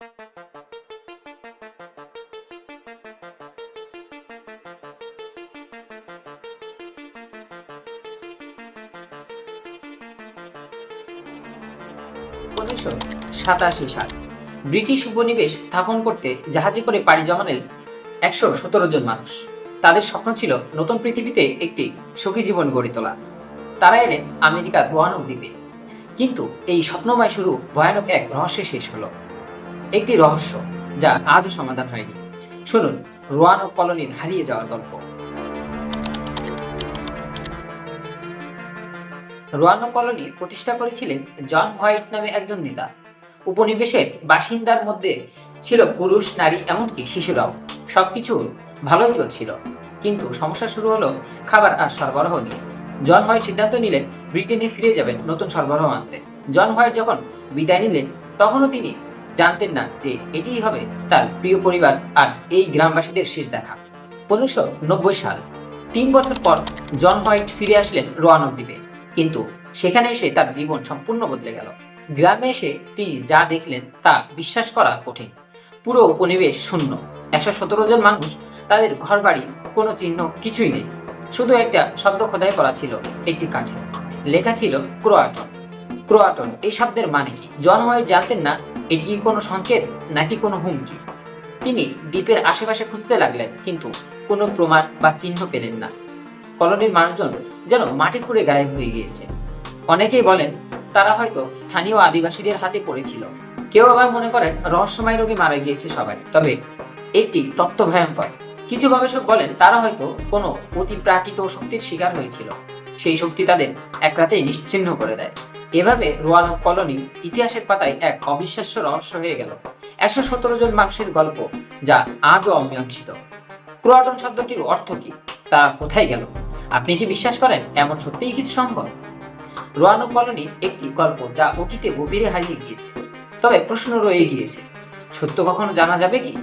সাতাশি সাল। ব্রিটিশ উপনিবেশ স্থাপন করতে জাহাজে করে পাড়ি জমালেন একশো সতেরো জন মানুষ। তাদের স্বপ্ন ছিল নতুন পৃথিবীতে একটি সুখী জীবন গড়ে তোলা। তারা এলেন আমেরিকার রোয়ানক দ্বীপে। কিন্তু এই স্বপ্নময় শুরু ভয়ানক এক রহস্যে শেষ হলো। একটি রহস্য যা আজও সমাধান হয়নি। শুনুন রোয়ানক কলোনির হারিয়ে যাওয়ার গল্প। রোয়ানো কলোনি প্রতিষ্ঠা করেছিলেন জন হোয়াইট নামে একজন নেতা। উপনিবেশের বাসিন্দার মধ্যে ছিল পুরুষ, নারী, এমনকি শিশুরাও। সবকিছু ভালোই চলছিল। কিন্তু সমস্যা শুরু হলো খাবার আর সরবরাহ নিয়ে। জন হোয়াইট সিদ্ধান্ত নিলেন, ব্রিটেনে ফিরে যাবেন নতুন সরবরাহ আনতে। জন হোয়াইট যখন বিদায় নিলেন, তখনও তিনি জানতেন না যে এটিই হবে তার প্রিয় পরিবার আর এই গ্রামবাসীদের শেষ দেখা। নব্বই সাল, তিন বছর পর জন হোয়াইট ফিরে আসলেন রোয়ানক দ্বীপে। কিন্তু সেখানে এসে তার জীবন সম্পূর্ণ বদলে গেল। গ্রামে এসে তিনি যা দেখলেন তা বিশ্বাস করা কঠিন। পুরো উপনিবেশ শূন্য। একশো সতেরো জন মানুষ, তাদের ঘরবাড়ি, কোনো চিহ্ন কিছুই নেই। শুধু একটা শব্দ খোদাই করা ছিল একটি কাঠে। লেখা ছিল ক্রোয়াটন। ক্রোয়াটন, এই শব্দের মানে কি? জন হোয়াইট জানতেন না এটি কি কোনো সংকেত নাকি কোনো হুমকি? তিনি দ্বীপের আশেপাশে খুঁজতে লাগলেন, কিন্তু কোনো প্রমাণ বা চিহ্ন পেলেন না। কলোনির মানুষজন যেন মাটি খুঁড়ে গায়েব হয়ে গিয়েছে। অনেকেই বলেন, তারা হয়তো স্থানীয় আদিবাসীদের হাতে পড়েছিল। কেউ আবার মনে করেন, রহস্যময় রোগে মারা গিয়েছে সবাই। তবে একটি তত্ত্ব ভয়ঙ্কর কিছু গবেষক বলেন, তারা হয়তো কোনো অতি প্রাকৃত শক্তির শিকার হয়েছিল। সেই শক্তি তাদের এক রাতেই নিশ্চিহ্ন করে দেয়। এভাবে রোয়ানো কলোনি ইতিহাসের পাতায় এক অবিশ্বাস্য রহস্য হয়ে গেল। একশো সতেরো জন মানুষের গল্প যা আজও অমীমাংসিত। ক্রোয়াটন শব্দটির অর্থ কি? তা কোথায় গেল? আপনি কি বিশ্বাস করেন এমন সত্যিই কিছু সম্ভব? রোয়ানো কলোনি একটি গল্প যা অতীতে গভীরে হারিয়ে গিয়েছে। তবে প্রশ্ন রয়ে গিয়েছে, সত্য কখনো জানা যাবে কি?